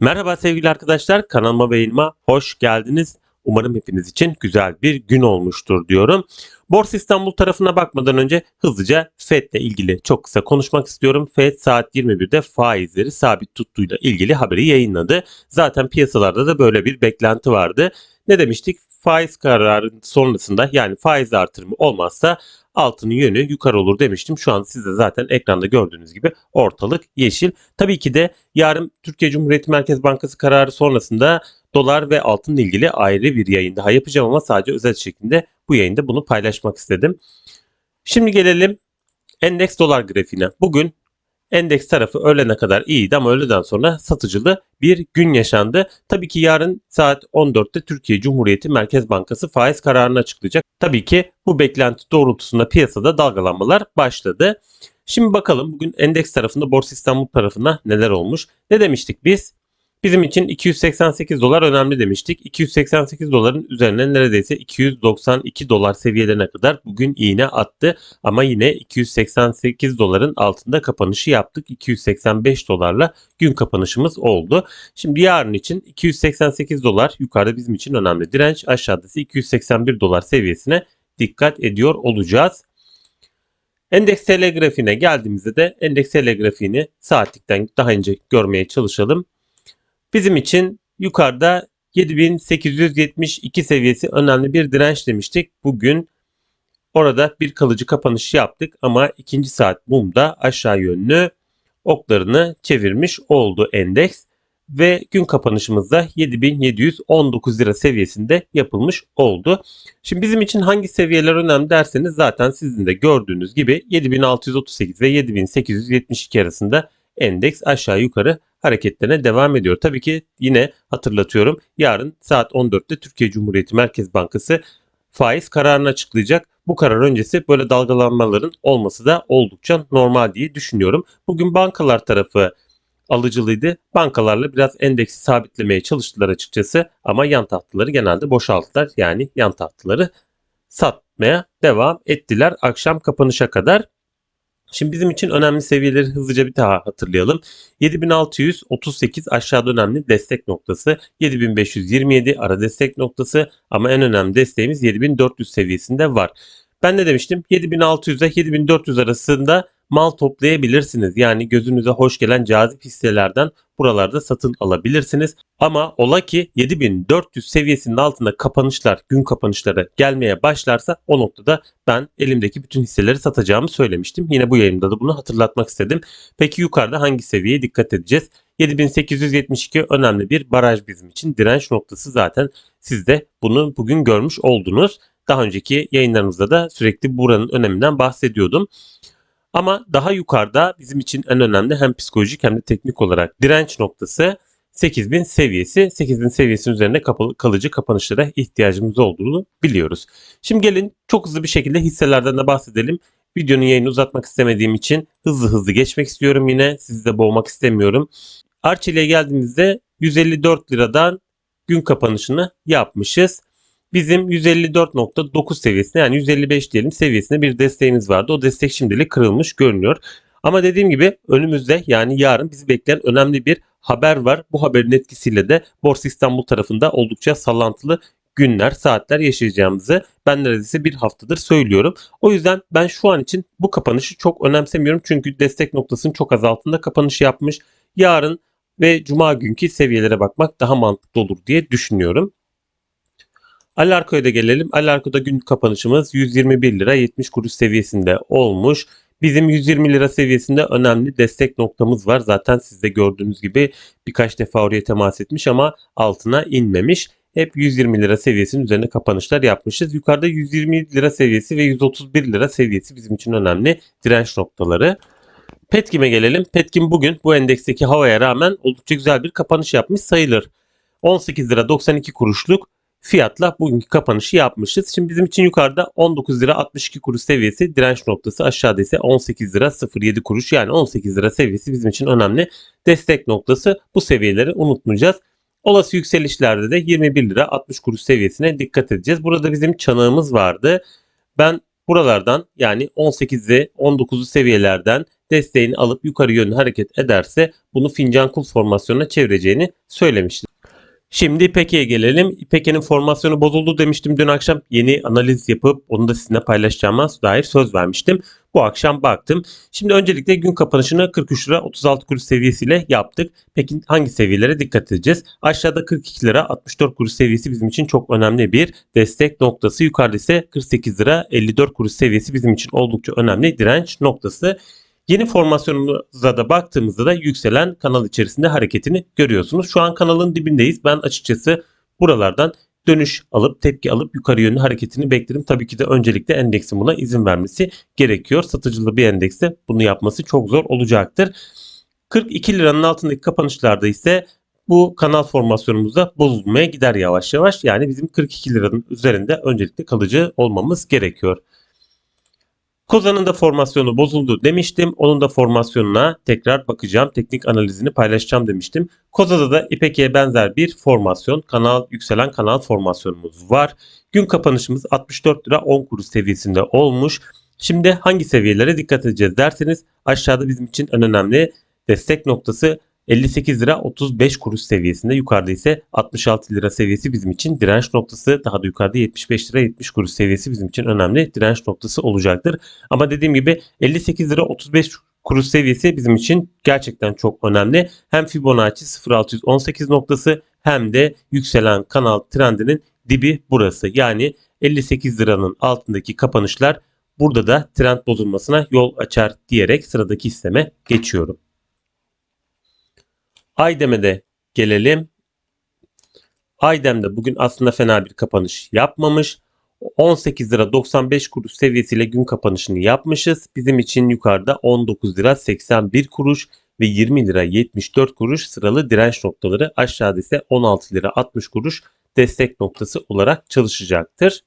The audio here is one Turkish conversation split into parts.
Merhaba sevgili arkadaşlar, kanalıma ve yayınıma hoş geldiniz. Umarım hepiniz için güzel bir gün olmuştur diyorum. Borsa İstanbul tarafına bakmadan önce hızlıca FED ile ilgili çok kısa konuşmak istiyorum. FED saat 21'de faizleri sabit tuttuğuyla ilgili haberi yayınladı. Zaten piyasalarda da böyle bir beklenti vardı. Ne demiştik? Faiz kararı sonrasında yani faiz artırımı olmazsa altının yönü yukarı olur demiştim. Şu an siz de zaten ekranda gördüğünüz gibi ortalık yeşil. Tabii ki de yarın Türkiye Cumhuriyeti Merkez Bankası kararı sonrasında dolar ve altınla ilgili ayrı bir yayın daha yapacağım ama sadece özel şeklinde bu yayında bunu paylaşmak istedim. Şimdi gelelim endeks dolar grafiğine. Bugün endeks tarafı öğlene kadar iyiydi ama öğleden sonra satıcılı bir gün yaşandı. Tabii ki yarın saat 14'te Türkiye Cumhuriyeti Merkez Bankası faiz kararını açıklayacak. Tabii ki bu beklenti doğrultusunda piyasada dalgalanmalar başladı. Şimdi bakalım bugün endeks tarafında Borsa İstanbul tarafında neler olmuş. Ne demiştik biz? Bizim için 288 dolar önemli demiştik. 288 doların üzerine neredeyse 292 dolar seviyelerine kadar bugün iğne attı. Ama yine 288 doların altında kapanışı yaptık. 285 dolarla gün kapanışımız oldu. Şimdi yarın için 288 dolar yukarıda bizim için önemli. Direnç aşağıda ise 281 dolar seviyesine dikkat ediyor olacağız. Endeks TL grafiğine geldiğimizde de endeks TL grafiğini saatlikten daha önce görmeye çalışalım. Bizim için yukarıda 7872 seviyesi önemli bir direnç demiştik. Bugün orada bir kalıcı kapanış yaptık ama ikinci saat mumda aşağı yönlü oklarını çevirmiş oldu endeks ve gün kapanışımızda 7719 lira seviyesinde yapılmış oldu. Şimdi bizim için hangi seviyeler önemli derseniz zaten sizin de gördüğünüz gibi 7638 ve 7872 arasında endeks aşağı yukarı hareketlerine devam ediyor. Tabii ki yine hatırlatıyorum yarın saat 14'te Türkiye Cumhuriyeti Merkez Bankası faiz kararını açıklayacak. Bu karar öncesi böyle dalgalanmaların olması da oldukça normal diye düşünüyorum. Bugün bankalar tarafı alıcılıydı. Bankalarla biraz endeksi sabitlemeye çalıştılar açıkçası ama yan tahtaları genelde boşalttılar. Yani yan tahtaları satmaya devam ettiler akşam kapanışa kadar. Şimdi bizim için önemli seviyeleri hızlıca bir daha hatırlayalım. 7638 aşağıda önemli destek noktası. 7527 ara destek noktası ama en önemli desteğimiz 7400 seviyesinde var. Ben ne demiştim? 7600 ile 7400 arasında mal toplayabilirsiniz. Yani gözünüze hoş gelen cazip hisselerden buralarda satın alabilirsiniz. Ama ola ki 7400 seviyesinin altında kapanışlar, gün kapanışları gelmeye başlarsa o noktada ben elimdeki bütün hisseleri satacağımı söylemiştim. Yine bu yayında da bunu hatırlatmak istedim. Peki yukarıda hangi seviyeye dikkat edeceğiz? 7872 önemli bir baraj bizim için. Direnç noktası zaten siz de bunu bugün görmüş oldunuz. Daha önceki yayınlarımızda da sürekli buranın öneminden bahsediyordum. Ama daha yukarıda bizim için en önemli hem psikolojik hem de teknik olarak direnç noktası 8000 seviyesi. 8000 seviyesinin üzerinde kapalı, kalıcı kapanışlara ihtiyacımız olduğunu biliyoruz. Şimdi gelin çok hızlı bir şekilde hisselerden de bahsedelim. Videonun yayını uzatmak istemediğim için hızlı hızlı geçmek istiyorum yine. Sizi de boğmak istemiyorum. Arçelik'e geldiğimizde 154 liradan gün kapanışını yapmışız. Bizim 154.9 seviyesine yani 155 diyelim seviyesine bir desteğimiz vardı. O destek şimdilik kırılmış görünüyor. Ama dediğim gibi önümüzde yani yarın bizi bekleyen önemli bir haber var. Bu haberin etkisiyle de Borsa İstanbul tarafında oldukça sallantılı günler, saatler yaşayacağımızı ben neredeyse bir haftadır söylüyorum. O yüzden ben şu an için bu kapanışı çok önemsemiyorum. Çünkü destek noktasının çok az altında kapanış yapmış. Yarın ve cuma günkü seviyelere bakmak daha mantıklı olur diye düşünüyorum. Alarko'ya da gelelim. Alarko'da gün kapanışımız 121 lira 70 kuruş seviyesinde olmuş. Bizim 120 lira seviyesinde önemli destek noktamız var. Zaten siz de gördüğünüz gibi birkaç defa oraya temas etmiş ama altına inmemiş. Hep 120 lira seviyesinin üzerine kapanışlar yapmışız. Yukarıda 120 lira seviyesi ve 131 lira seviyesi bizim için önemli direnç noktaları. Petkim'e gelelim. Petkim bugün bu endeksteki havaya rağmen oldukça güzel bir kapanış yapmış sayılır. 18 lira 92 kuruşluk fiyatla bugünkü kapanışı yapmışız. Şimdi bizim için yukarıda 19 lira 62 kuruş seviyesi direnç noktası aşağıda ise 18 lira 07 kuruş yani 18 lira seviyesi bizim için önemli destek noktası. Bu seviyeleri unutmayacağız. Olası yükselişlerde de 21 lira 60 kuruş seviyesine dikkat edeceğiz. Burada bizim çanağımız vardı. Ben buralardan yani 18'i 19'u seviyelerden desteğini alıp yukarı yönlü hareket ederse bunu fincan kul formasyonuna çevireceğini söylemiştim. Şimdi İpeke'ye gelelim. İpeke'nin formasyonu bozuldu demiştim dün akşam. Yeni analiz yapıp onu da sizinle paylaşacağıma dair söz vermiştim. Bu akşam baktım. Şimdi öncelikle gün kapanışını 43 lira 36 kuruş seviyesiyle yaptık. Peki hangi seviyelere dikkat edeceğiz? Aşağıda 42 lira 64 kuruş seviyesi bizim için çok önemli bir destek noktası. Yukarıda ise 48 lira 54 kuruş seviyesi bizim için oldukça önemli direnç noktası. Yeni formasyonumuza da baktığımızda da yükselen kanal içerisinde hareketini görüyorsunuz. Şu an kanalın dibindeyiz. Ben açıkçası buralardan dönüş alıp tepki alıp yukarı yönlü hareketini beklerim. Tabii ki de öncelikle endeksin buna izin vermesi gerekiyor. Satıcılı bir endekste bunu yapması çok zor olacaktır. 42 liranın altındaki kapanışlarda ise bu kanal formasyonumuzda bozulmaya gider yavaş yavaş. Yani bizim 42 liranın üzerinde öncelikle kalıcı olmamız gerekiyor. Kozan'ın da formasyonu bozuldu demiştim. Onun da formasyonuna tekrar bakacağım. Teknik analizini paylaşacağım demiştim. Koza'da da İpek'e benzer bir formasyon, kanal yükselen kanal formasyonumuz var. Gün kapanışımız 64 lira 10 kuruş seviyesinde olmuş. Şimdi hangi seviyelere dikkat edeceğiz derseniz aşağıda bizim için en önemli destek noktası 58 lira 35 kuruş seviyesinde. Yukarıda ise 66 lira seviyesi bizim için direnç noktası. Daha da yukarıda 75 lira 70 kuruş seviyesi bizim için önemli direnç noktası olacaktır. Ama dediğim gibi 58 lira 35 kuruş seviyesi bizim için gerçekten çok önemli. Hem Fibonacci 0618 noktası hem de yükselen kanal trendinin dibi burası. Yani 58 liranın altındaki kapanışlar burada da trend bozulmasına yol açar diyerek sıradaki isteme geçiyorum. Aydem'e de gelelim. Aydem'de bugün aslında fena bir kapanış yapmamış. 18 lira 95 kuruş seviyesiyle gün kapanışını yapmışız. Bizim için yukarıda 19 lira 81 kuruş ve 20 lira 74 kuruş sıralı direnç noktaları aşağıda ise 16 lira 60 kuruş destek noktası olarak çalışacaktır.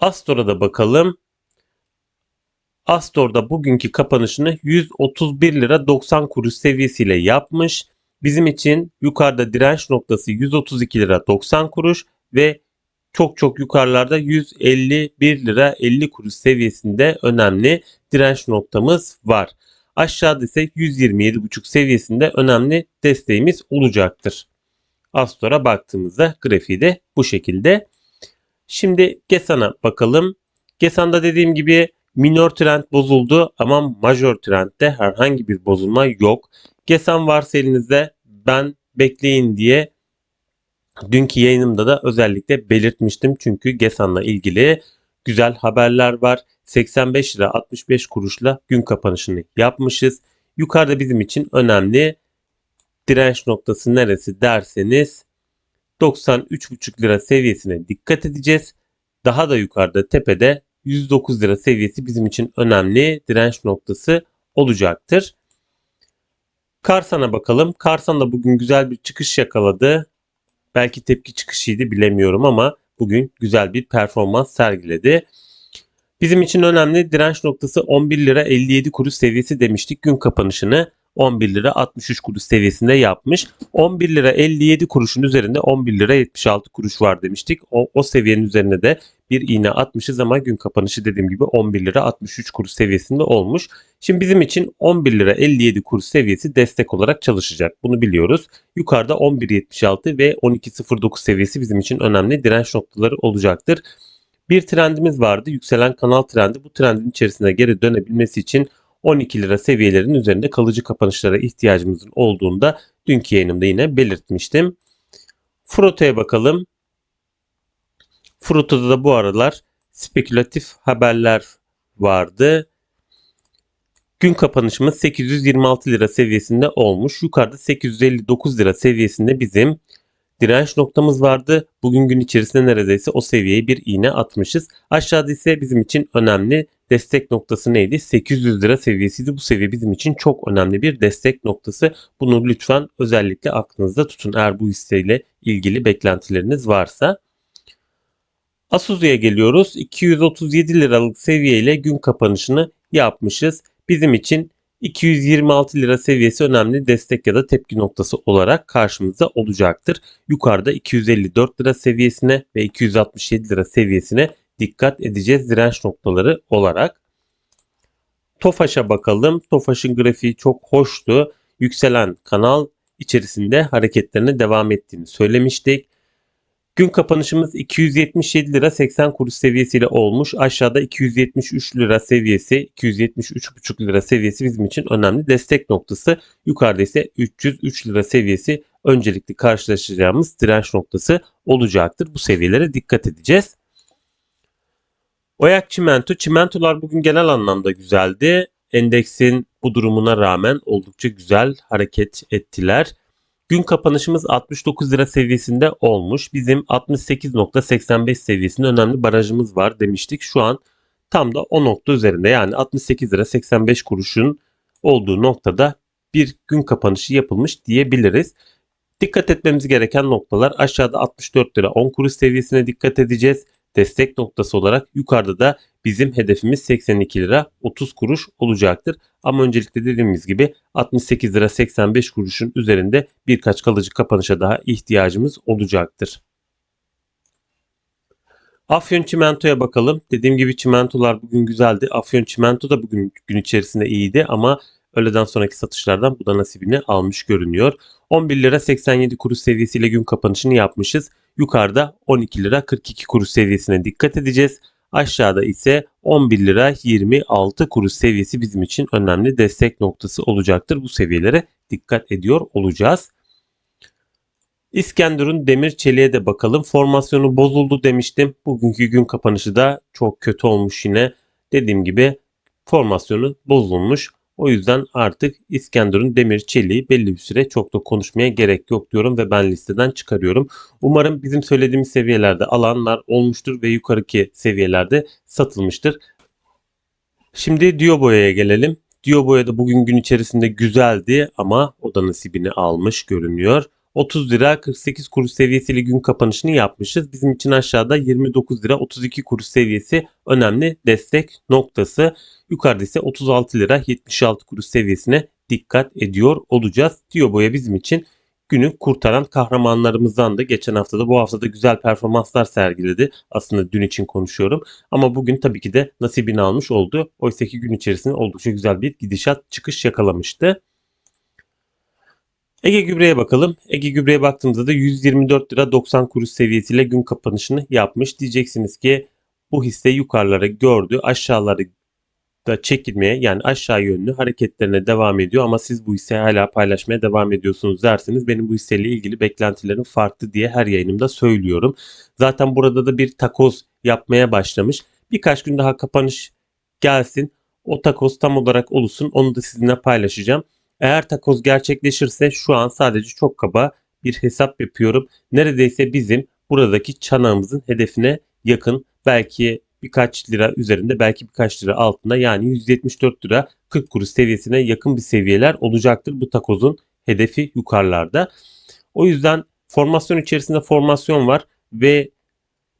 Astor'a da bakalım. Astor'da bugünkü kapanışını 131 lira 90 kuruş seviyesiyle yapmış. Bizim için yukarıda direnç noktası 132 lira 90 kuruş ve çok çok yukarılarda 151 lira 50 kuruş seviyesinde önemli direnç noktamız var. Aşağıda ise 127,5 seviyesinde önemli desteğimiz olacaktır. Astor'a baktığımızda grafiği de bu şekilde. Şimdi Gesan'a bakalım. Gesan'da dediğim gibi minor trend bozuldu ama major trendde herhangi bir bozulma yok. Gesan varsa elinizde ben bekleyin diye dünkü yayınımda da özellikle belirtmiştim. Çünkü Gesan'la ilgili güzel haberler var. 85 lira 65 kuruşla gün kapanışını yapmışız. Yukarıda bizim için önemli direnç noktası neresi derseniz 93,5 lira seviyesine dikkat edeceğiz. Daha da yukarıda tepede 109 lira seviyesi bizim için önemli direnç noktası olacaktır. Karsan'a bakalım. Karsan da bugün güzel bir çıkış yakaladı. Belki tepki çıkışıydı bilemiyorum ama bugün güzel bir performans sergiledi. Bizim için önemli direnç noktası 11 lira 57 kuruş seviyesi demiştik. Gün kapanışını 11 lira 63 kuruş seviyesinde yapmış. 11 lira 57 kuruşun üzerinde 11 lira 76 kuruş var demiştik. O, o seviyenin üzerine de bir iğne atmışız ama gün kapanışı dediğim gibi 11 lira 63 kuruş seviyesinde olmuş. Şimdi bizim için 11 lira 57 kuruş seviyesi destek olarak çalışacak. Bunu biliyoruz. Yukarıda 11.76 ve 12.09 seviyesi bizim için önemli direnç noktaları olacaktır. Bir trendimiz vardı. Yükselen kanal trendi. Bu trendin içerisine geri dönebilmesi için 12 lira seviyelerinin üzerinde kalıcı kapanışlara ihtiyacımızın olduğunda dünkü yayınımda yine belirtmiştim. Frota'ya bakalım. Frota'da da bu aralar spekülatif haberler vardı. Gün kapanışımız 826 lira seviyesinde olmuş. Yukarıda 859 lira seviyesinde bizim direnç noktamız vardı. Bugün gün içerisinde neredeyse o seviyeye bir iğne atmışız. Aşağıda ise bizim için önemli destek noktası neydi? 800 lira seviyesiydi. Bu seviye bizim için çok önemli bir destek noktası. Bunu lütfen özellikle aklınızda tutun eğer bu hisseyle ilgili beklentileriniz varsa. Asuzu'ya geliyoruz. 237 liralık seviyeyle gün kapanışını yapmışız. Bizim için 226 lira seviyesi önemli destek ya da tepki noktası olarak karşımıza olacaktır. Yukarıda 254 lira seviyesine ve 267 lira seviyesine dikkat edeceğiz direnç noktaları olarak. Tofaş'a bakalım. Tofaş'ın grafiği çok hoştu. Yükselen kanal içerisinde hareketlerine devam ettiğini söylemiştik. Gün kapanışımız 277 lira 80 kuruş seviyesiyle olmuş. Aşağıda 273 lira seviyesi, 273,5 lira seviyesi bizim için önemli destek noktası. Yukarıda ise 303 lira seviyesi öncelikli karşılaşacağımız direnç noktası olacaktır. Bu seviyelere dikkat edeceğiz. Oyak çimento. Çimentolar bugün genel anlamda güzeldi. Endeksin bu durumuna rağmen oldukça güzel hareket ettiler. Gün kapanışımız 69 lira seviyesinde olmuş. Bizim 68.85 seviyesinde önemli barajımız var demiştik. Şu an tam da o nokta üzerinde yani 68 lira 85 kuruşun olduğu noktada bir gün kapanışı yapılmış diyebiliriz. Dikkat etmemiz gereken noktalar aşağıda 64 lira 10 kuruş seviyesine dikkat edeceğiz. Destek noktası olarak yukarıda da bizim hedefimiz 82 lira 30 kuruş olacaktır. Ama öncelikle dediğimiz gibi 68 lira 85 kuruşun üzerinde birkaç kalıcı kapanışa daha ihtiyacımız olacaktır. Afyon Çimento'ya bakalım. Dediğim gibi çimentolar bugün güzeldi. Afyon Çimento da bugün gün içerisinde iyiydi ama öğleden sonraki satışlardan bu da nasibini almış görünüyor. 11 lira 87 kuruş seviyesiyle gün kapanışını yapmışız. Yukarıda 12 lira 42 kuruş seviyesine dikkat edeceğiz. Aşağıda ise 11 lira 26 kuruş seviyesi bizim için önemli destek noktası olacaktır. Bu seviyelere dikkat ediyor olacağız. İskenderun demir çeliğe de bakalım. Formasyonu bozuldu demiştim. Bugünkü gün kapanışı da çok kötü olmuş yine. Dediğim gibi formasyonu bozulmuş. O yüzden artık İskenderun demir çeliği belli bir süre çok da konuşmaya gerek yok diyorum ve ben listeden çıkarıyorum. Umarım bizim söylediğimiz seviyelerde alanlar olmuştur ve yukarıki seviyelerde satılmıştır. Şimdi Diobo'ya gelelim. Dioboya da bugün gün içerisinde güzeldi ama o da nasibini almış görünüyor. 30 lira 48 kuruş seviyesiyle gün kapanışını yapmışız. Bizim için aşağıda 29 lira 32 kuruş seviyesi önemli destek noktası. Yukarıda ise 36 lira 76 kuruş seviyesine dikkat ediyor olacağız. Tiyoboya bizim için günü kurtaran kahramanlarımızdan da geçen haftada bu haftada güzel performanslar sergiledi. Aslında dün için konuşuyorum. Ama bugün tabii ki de nasibini almış oldu. Oysa ki gün içerisinde oldukça güzel bir gidişat çıkış yakalamıştı. Ege Gübre'ye bakalım. Ege Gübre'ye baktığımızda da 124 lira 90 kuruş seviyesiyle gün kapanışını yapmış. Diyeceksiniz ki bu hisse yukarılara gördü. Aşağıları da çekilmeye yani aşağı yönlü hareketlerine devam ediyor ama siz bu hisseyi hala paylaşmaya devam ediyorsunuz derseniz benim bu hisseyle ilgili beklentilerim farklı diye her yayınımda söylüyorum. Zaten burada da bir takoz yapmaya başlamış. Birkaç gün daha kapanış gelsin. O takoz tam olarak oluşsun. Onu da sizinle paylaşacağım. Eğer takoz gerçekleşirse şu an sadece çok kaba bir hesap yapıyorum. Neredeyse bizim buradaki çanağımızın hedefine yakın belki birkaç lira üzerinde belki birkaç lira altında yani 174 lira 40 kuruş seviyesine yakın bir seviyeler olacaktır. Bu takozun hedefi yukarılarda. O yüzden formasyon içerisinde formasyon var ve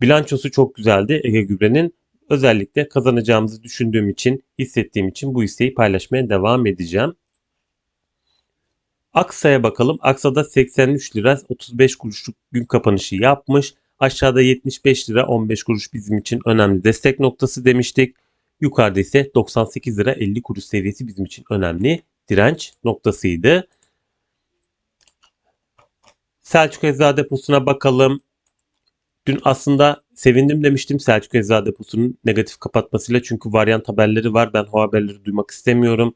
bilançosu çok güzeldi Ege Gübre'nin. Özellikle kazanacağımızı düşündüğüm için, hissettiğim için bu hisseyi paylaşmaya devam edeceğim. Aksa'ya bakalım. Aksa'da 83 lira 35 kuruşluk gün kapanışı yapmış. Aşağıda 75 lira 15 kuruş bizim için önemli destek noktası demiştik. Yukarıda ise 98 lira 50 kuruş seviyesi bizim için önemli direnç noktasıydı. Selçuk Eczacı deposuna bakalım. Dün aslında sevindim demiştim Selçuk Eczacı deposunun negatif kapatmasıyla çünkü varyant haberleri var. Ben o haberleri duymak istemiyorum.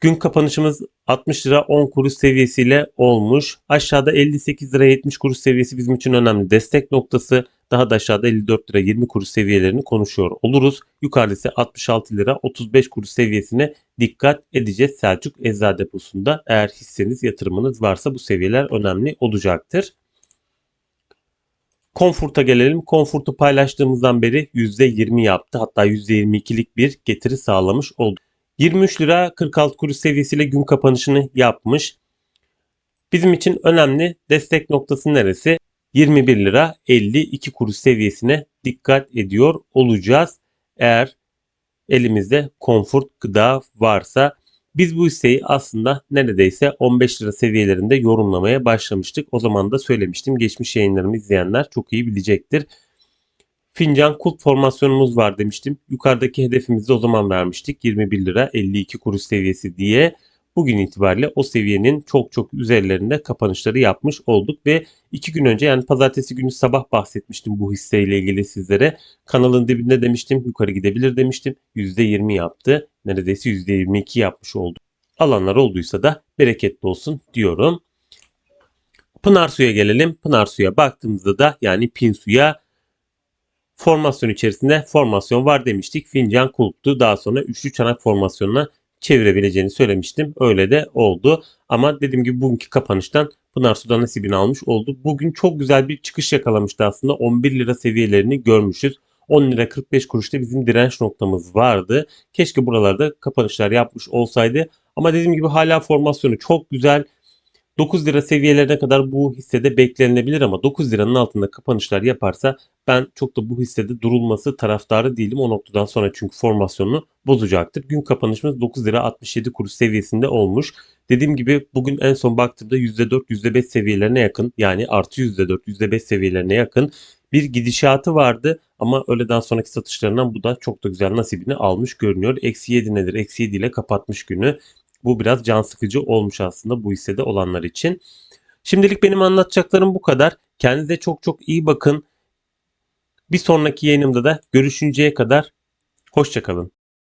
Gün kapanışımız 60 lira 10 kuruş seviyesiyle olmuş. Aşağıda 58 lira 70 kuruş seviyesi bizim için önemli destek noktası. Daha da aşağıda 54 lira 20 kuruş seviyelerini konuşuyor oluruz. Yukarıda ise 66 lira 35 kuruş seviyesine dikkat edeceğiz Selçuk Eczacı Deposu'nda. Eğer hisseniz yatırımınız varsa bu seviyeler önemli olacaktır. Comfort'a gelelim. Comfort'u paylaştığımızdan beri %20 yaptı. Hatta %22'lik bir getiri sağlamış oldu. 23 lira 46 kuruş seviyesiyle gün kapanışını yapmış. Bizim için önemli destek noktası neresi? 21 lira 52 kuruş seviyesine dikkat ediyor olacağız. Eğer elimizde Comfort gıda varsa biz bu hisseyi aslında neredeyse 15 lira seviyelerinde yorumlamaya başlamıştık. O zaman da söylemiştim. Geçmiş yayınlarımı izleyenler çok iyi bilecektir. Fincan kulp formasyonumuz var demiştim. Yukarıdaki hedefimizi o zaman vermiştik. 21 lira 52 kuruş seviyesi diye. Bugün itibariyle o seviyenin çok çok üzerlerinde kapanışları yapmış olduk ve iki gün önce yani pazartesi günü sabah bahsetmiştim bu hisseyle ilgili sizlere. Kanalın dibinde demiştim yukarı gidebilir demiştim. %20 yaptı. Neredeyse %22 yapmış oldu. Alanlar olduysa da bereketli olsun diyorum. Pınar Su'ya gelelim. Pınar Su'ya baktığımızda da yani Pin Su'ya formasyon içerisinde formasyon var demiştik. Fincan kulptu. Daha sonra üçlü çanak formasyonuna çevirebileceğini söylemiştim. Öyle de oldu. Ama dediğim gibi bugünkü kapanıştan Pınar Su'da nasibini almış oldu. Bugün çok güzel bir çıkış yakalamıştı aslında. 11 lira seviyelerini görmüşüz. 10 lira 45 kuruşta bizim direnç noktamız vardı. Keşke buralarda kapanışlar yapmış olsaydı. Ama dediğim gibi hala formasyonu çok güzel. 9 lira seviyelerine kadar bu hissede beklenilebilir ama 9 liranın altında kapanışlar yaparsa ben çok da bu hissede durulması taraftarı değilim. O noktadan sonra çünkü formasyonunu bozacaktır. Gün kapanışımız 9 lira 67 kuruş seviyesinde olmuş. Dediğim gibi bugün en son baktığımda %4 %5 seviyelerine yakın yani artı %4 %5 seviyelerine yakın bir gidişatı vardı ama öğleden sonraki satışlarından bu da çok da güzel nasibini almış görünüyor. Eksi 7 nedir? Eksi 7 ile kapatmış günü. Bu biraz can sıkıcı olmuş aslında bu hissede olanlar için. Şimdilik benim anlatacaklarım bu kadar. Kendinize çok çok iyi bakın. Bir sonraki yayınımda da görüşünceye kadar hoşçakalın.